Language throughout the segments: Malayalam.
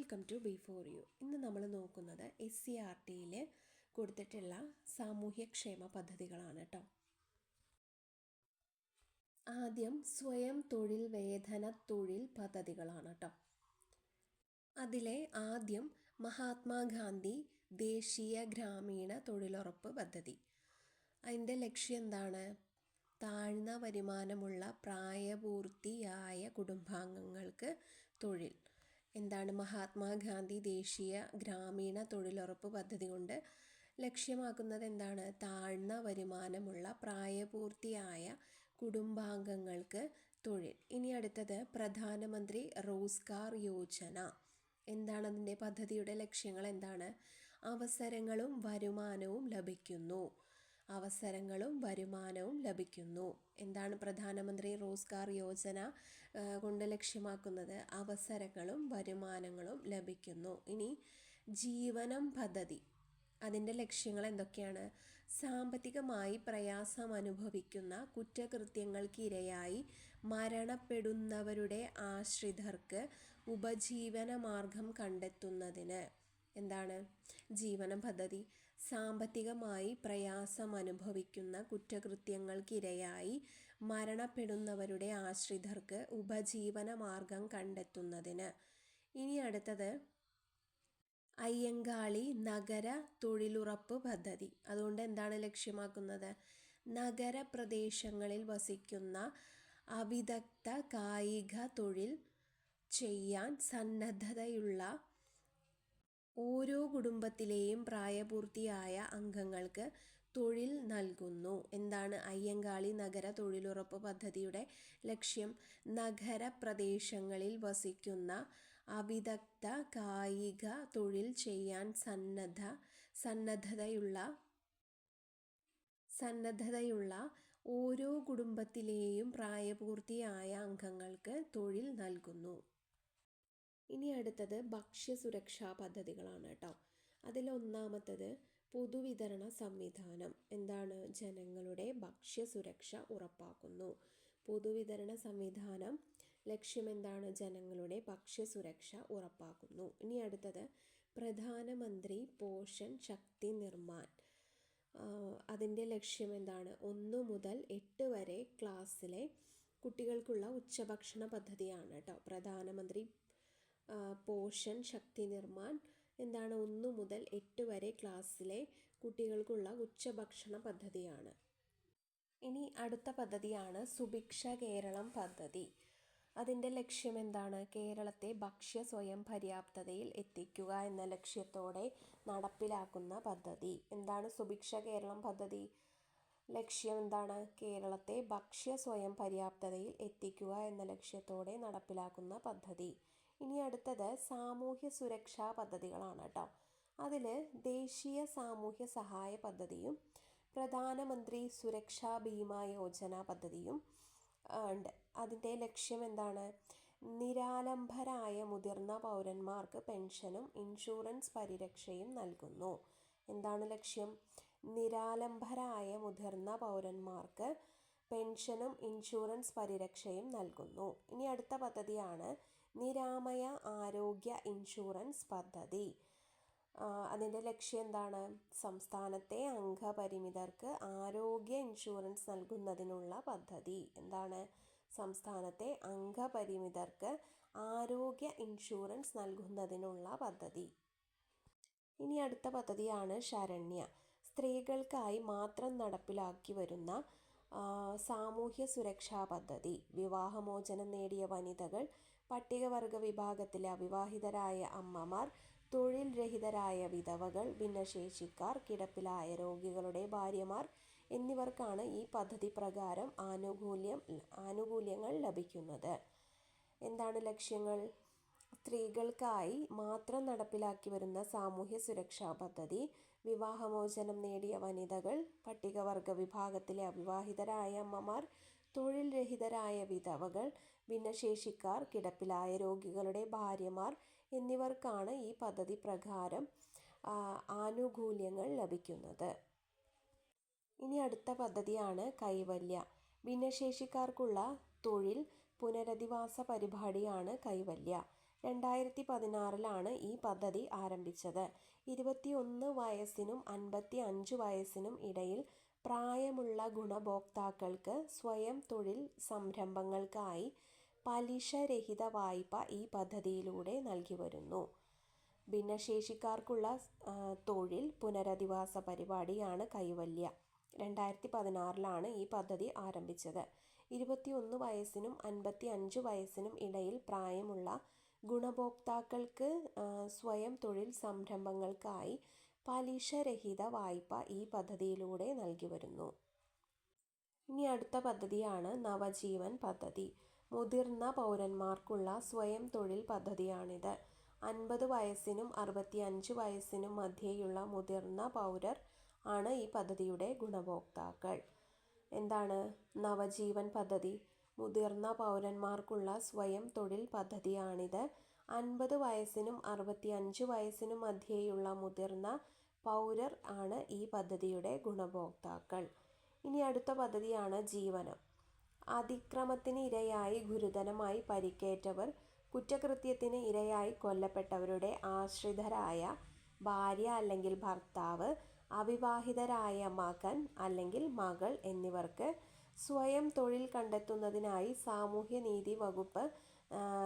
Welcome to B four U ഇന്ന് നമ്മൾ നോക്കുന്നത് എസ് സി ആർ ടിയിൽ കൊടുത്തിട്ടുള്ള സാമൂഹ്യക്ഷേമ പദ്ധതികളാണ് കേട്ടോ ആദ്യം സ്വയം തൊഴിൽ വേതന തൊഴിൽ പദ്ധതികളാണ് കേട്ടോ അതിലെ ആദ്യം മഹാത്മാഗാന്ധി ദേശീയ ഗ്രാമീണ തൊഴിലുറപ്പ് പദ്ധതി. അതിന്റെ ലക്ഷ്യം എന്താണ്? താഴ്ന്ന വരുമാനമുള്ള പ്രായപൂർത്തിയായ കുടുംബാംഗങ്ങൾക്ക് തൊഴിൽ. എന്താണ് മഹാത്മാഗാന്ധി ദേശീയ ഗ്രാമീണ തൊഴിലുറപ്പ് പദ്ധതി കൊണ്ട് ലക്ഷ്യമാക്കുന്നത് എന്താണ്? താഴ്ന്ന വരുമാനമുള്ള പ്രായപൂർത്തിയായ കുടുംബാംഗങ്ങൾക്ക് തൊഴിൽ. ഇനി അടുത്തത് പ്രധാനമന്ത്രി റോസ്ഗാർ യോജന. എന്താണ് അതിന്റെ പദ്ധതിയുടെ ലക്ഷ്യങ്ങൾ? എന്താണ്? അവസരങ്ങളും വരുമാനവും ലഭിക്കുന്നു. അവസരങ്ങളും വരുമാനവും ലഭിക്കുന്നു. എന്താണ് പ്രധാനമന്ത്രി റോസ്ഗാർ യോജന കൊണ്ട് ലക്ഷ്യമാക്കുന്നത്? അവസരങ്ങളും വരുമാനങ്ങളും ലഭിക്കുന്നു. ഇനി ജീവനം പദ്ധതി. അതിന്റെ ലക്ഷ്യങ്ങൾ എന്തൊക്കെയാണ്? സാമ്പത്തികമായി പ്രയാസം അനുഭവിക്കുന്ന കുറ്റകൃത്യങ്ങൾക്കിരയായി മരണപ്പെടുന്നവരുടെ ആശ്രിതർക്ക് ഉപജീവന മാർഗം കണ്ടെത്തുന്നതിന് എന്താണ്? ജീവന പദ്ധതി. സാമ്പത്തികമായി പ്രയാസം അനുഭവിക്കുന്ന കുറ്റകൃത്യങ്ങൾക്കിരയായി മരണപ്പെടുന്നവരുടെ ആശ്രിതർക്ക് ഉപജീവന മാർഗം കണ്ടെത്തുന്നതിന്. ഇനി അടുത്തത്. അയ്യങ്കാളി നഗര തൊഴിലുറപ്പ് പദ്ധതി. അതുകൊണ്ട് എന്താണ് ലക്ഷ്യമാക്കുന്നത്? നഗരപ്രദേശങ്ങളിൽ വസിക്കുന്ന അവിദഗ്ധ കായിക തൊഴിൽ ചെയ്യാൻ സന്നദ്ധതയുള്ള ഓരോ കുടുംബത്തിലെയും പ്രായപൂർത്തിയായ അംഗങ്ങൾക്ക് തൊഴിൽ നൽകുന്നു. എന്താണ് അയ്യങ്കാളി നഗര തൊഴിലുറപ്പ് പദ്ധതിയുടെ ലക്ഷ്യം? നഗര പ്രദേശങ്ങളിൽ വസിക്കുന്ന അവിദഗ്ധ കായിക തൊഴിൽ ചെയ്യാൻ സന്നദ്ധ സന്നദ്ധതയുള്ള സന്നദ്ധതയുള്ള ഓരോ കുടുംബത്തിലെയും പ്രായപൂർത്തിയായ അംഗങ്ങൾക്ക് തൊഴിൽ നൽകുന്നു. ഇനി അടുത്തത് ഭക്ഷ്യസുരക്ഷാ പദ്ധതികളാണ് കേട്ടോ. അതിലൊന്നാമത്തത് പൊതുവിതരണ സംവിധാനം. എന്താണ്? ജനങ്ങളുടെ ഭക്ഷ്യസുരക്ഷ ഉറപ്പാക്കുന്നു. പൊതുവിതരണ സംവിധാനം ലക്ഷ്യമെന്താണ്? ജനങ്ങളുടെ ഭക്ഷ്യസുരക്ഷ ഉറപ്പാക്കുന്നു. ഇനി അടുത്തത് പ്രധാനമന്ത്രി പോഷൻ ശക്തി നിർമ്മാൺ. അതിന്റെ ലക്ഷ്യം എന്താണ് ഒന്ന് മുതൽ എട്ട് വരെ ക്ലാസ്സിലെ കുട്ടികൾക്കുള്ള ഉച്ചഭക്ഷണ പദ്ധതിയാണ് കേട്ടോ. പ്രധാനമന്ത്രി പോഷൻ ശക്തി നിർമ്മാൺ എന്താണ് ഒന്ന് മുതൽ എട്ട് വരെ ക്ലാസ്സിലെ കുട്ടികൾക്കുള്ള ഉച്ചഭക്ഷണ പദ്ധതിയാണ്. ഇനി അടുത്ത പദ്ധതിയാണ് സുഭിക്ഷ കേരളം പദ്ധതി. അതിന്റെ ലക്ഷ്യം എന്താണ്? കേരളത്തെ ഭക്ഷ്യ സ്വയം പര്യാപ്തതയിൽ എത്തിക്കുക എന്ന ലക്ഷ്യത്തോടെ നടപ്പിലാക്കുന്ന പദ്ധതി. എന്താണ് സുഭിക്ഷ കേരളം പദ്ധതി? ലക്ഷ്യം എന്താണ്? കേരളത്തെ ഭക്ഷ്യ സ്വയം പര്യാപ്തതയിൽ എത്തിക്കുക എന്ന ലക്ഷ്യത്തോടെ നടപ്പിലാക്കുന്ന പദ്ധതി. ഇനി അടുത്തത് സാമൂഹ്യ സുരക്ഷാ പദ്ധതികളാണ് കേട്ടോ. അതിൽ ദേശീയ സാമൂഹ്യ സഹായ പദ്ധതിയും പ്രധാനമന്ത്രി സുരക്ഷാ ഭീമ യോജന പദ്ധതിയും ഉണ്ട്. അതിന്റെ ലക്ഷ്യം എന്താണ്? നിരാലംബരായ മുതിർന്ന പൗരന്മാർക്ക് പെൻഷനും ഇൻഷുറൻസ് പരിരക്ഷയും നൽകുന്നു. എന്താണ് ലക്ഷ്യം? നിരാലംബരായ മുതിർന്ന പൗരന്മാർക്ക് പെൻഷനും ഇൻഷുറൻസ് പരിരക്ഷയും നൽകുന്നു. ഇനി അടുത്ത പദ്ധതിയാണ് നിരാമയ ആരോഗ്യ ഇൻഷുറൻസ് പദ്ധതി. അതിന്റെ ലക്ഷ്യം എന്താണ്? സംസ്ഥാനത്തെ അംഗപരിമിതർക്ക് ആരോഗ്യ ഇൻഷുറൻസ് നൽകുന്നതിനുള്ള പദ്ധതി. എന്താണ്? സംസ്ഥാനത്തെ അംഗപരിമിതർക്ക് ആരോഗ്യ ഇൻഷുറൻസ് നൽകുന്നതിനുള്ള പദ്ധതി. ഇനി അടുത്ത പദ്ധതിയാണ് ശരണ്യ. സ്ത്രീകൾക്കായി മാത്രം നടപ്പിലാക്കി വരുന്ന സാമൂഹ്യ സുരക്ഷാ പദ്ധതി. വിവാഹമോചനം നേടിയ വനിതകൾ പട്ടികവർഗ വിഭാഗത്തിലെ അവിവാഹിതരായ അമ്മമാർ തൊഴിൽ രഹിതരായ വിധവകൾ ഭിന്നശേഷിക്കാർ കിടപ്പിലായ രോഗികളുടെ ഭാര്യമാർ എന്നിവർക്കാണ് ഈ പദ്ധതി പ്രകാരം ആനുകൂല്യം ആനുകൂല്യങ്ങൾ ലഭിക്കുന്നത്. എന്താണ് ലക്ഷ്യങ്ങൾ? സ്ത്രീകൾക്കായി മാത്രം നടപ്പിലാക്കി വരുന്ന സാമൂഹ്യ സുരക്ഷാ പദ്ധതി വിവാഹമോചനം നേടിയ വനിതകൾ പട്ടികവർഗ വിഭാഗത്തിലെ അവിവാഹിതരായ അമ്മമാർ തൊഴിൽ രഹിതരായ വിധവകൾ ഭിന്നശേഷിക്കാർ കിടപ്പിലായ രോഗികളുടെ ഭാര്യമാർ എന്നിവർക്കാണ് ഈ പദ്ധതി പ്രകാരം ആനുകൂല്യങ്ങൾ ലഭിക്കുന്നത്. ഇനി അടുത്ത പദ്ധതിയാണ് കൈവല്യ. ഭിന്നശേഷിക്കാർക്കുള്ള തൊഴിൽ പുനരധിവാസ പരിപാടിയാണ് കൈവല്യ. രണ്ടായിരത്തി പതിനാറിലാണ് ഈ പദ്ധതി ആരംഭിച്ചത്. ഇരുപത്തിയൊന്ന് വയസ്സിനും അൻപത്തി അഞ്ച് വയസ്സിനും ഇടയിൽ പ്രായമുള്ള ഗുണഭോക്താക്കൾക്ക് സ്വയം തൊഴിൽ സംരംഭങ്ങൾക്കായി പലിശരഹിത വായ്പ ഈ പദ്ധതിയിലൂടെ നൽകി വരുന്നു. ഭിന്നശേഷിക്കാർക്കുള്ള തൊഴിൽ പുനരധിവാസ പരിപാടിയാണ് കൈവല്യ. രണ്ടായിരത്തി പതിനാറിലാണ് ഈ പദ്ധതി ആരംഭിച്ചത്. ഇരുപത്തിയൊന്ന് വയസ്സിനും അൻപത്തി അഞ്ച് വയസ്സിനും ഇടയിൽ പ്രായമുള്ള ഗുണഭോക്താക്കൾക്ക് സ്വയം തൊഴിൽ സംരംഭങ്ങൾക്കായി പലിശരഹിത വായ്പ ഈ പദ്ധതിയിലൂടെ നൽകി വരുന്നു. ഇനി അടുത്ത പദ്ധതിയാണ് നവജീവൻ പദ്ധതി. മുതിർന്ന പൗരന്മാർക്കുള്ള സ്വയം തൊഴിൽ പദ്ധതിയാണിത്. അൻപത് വയസ്സിനും അറുപത്തിയഞ്ച് വയസ്സിനും മധ്യേയുള്ള മുതിർന്ന പൗരർ ആണ് ഈ പദ്ധതിയുടെ ഗുണഭോക്താക്കൾ. എന്താണ് നവജീവൻ പദ്ധതി? മുതിർന്ന പൗരന്മാർക്കുള്ള സ്വയം തൊഴിൽ പദ്ധതിയാണിത്. അൻപത് വയസ്സിനും അറുപത്തിയഞ്ച് വയസ്സിനും മധ്യേയുള്ള മുതിർന്ന പൗരർ ആണ് ഈ പദ്ധതിയുടെ ഗുണഭോക്താക്കൾ. ഇനി അടുത്ത പദ്ധതിയാണ് ജീവനം. അതിക്രമത്തിന് ഇരയായി ഗുരുതരമായി പരിക്കേറ്റവർ കുറ്റകൃത്യത്തിന് ഇരയായി കൊല്ലപ്പെട്ടവരുടെ ആശ്രിതരായ ഭാര്യ അല്ലെങ്കിൽ ഭർത്താവ് അവിവാഹിതരായ മകൻ അല്ലെങ്കിൽ മകൾ എന്നിവർക്ക് സ്വയം തൊഴിൽ കണ്ടെത്തുന്നതിനായി സാമൂഹ്യനീതി വകുപ്പ്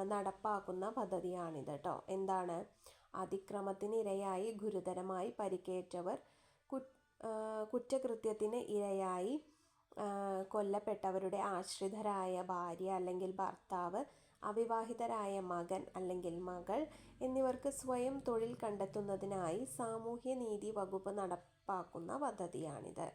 നടപ്പാക്കുന്ന പദ്ധതിയാണിത് കേട്ടോ എന്താണ്? അതിക്രമത്തിന് ഇരയായി ഗുരുതരമായി പരിക്കേറ്റവർ കുറ്റകൃത്യത്തിന് ഇരയായി കൊല്ലപ്പെട്ടവരുടെ ആശ്രിതരായ ഭാര്യ അല്ലെങ്കിൽ ഭർത്താവ് അവിവാഹിതരായ മകൻ അല്ലെങ്കിൽ മകൾ എന്നിവർക്ക് സ്വയം തൊഴിൽ കണ്ടെത്തുന്നതിനായി സാമൂഹ്യനീതി വകുപ്പ് നടപ്പാക്കുന്ന പദ്ധതിയാണിത്.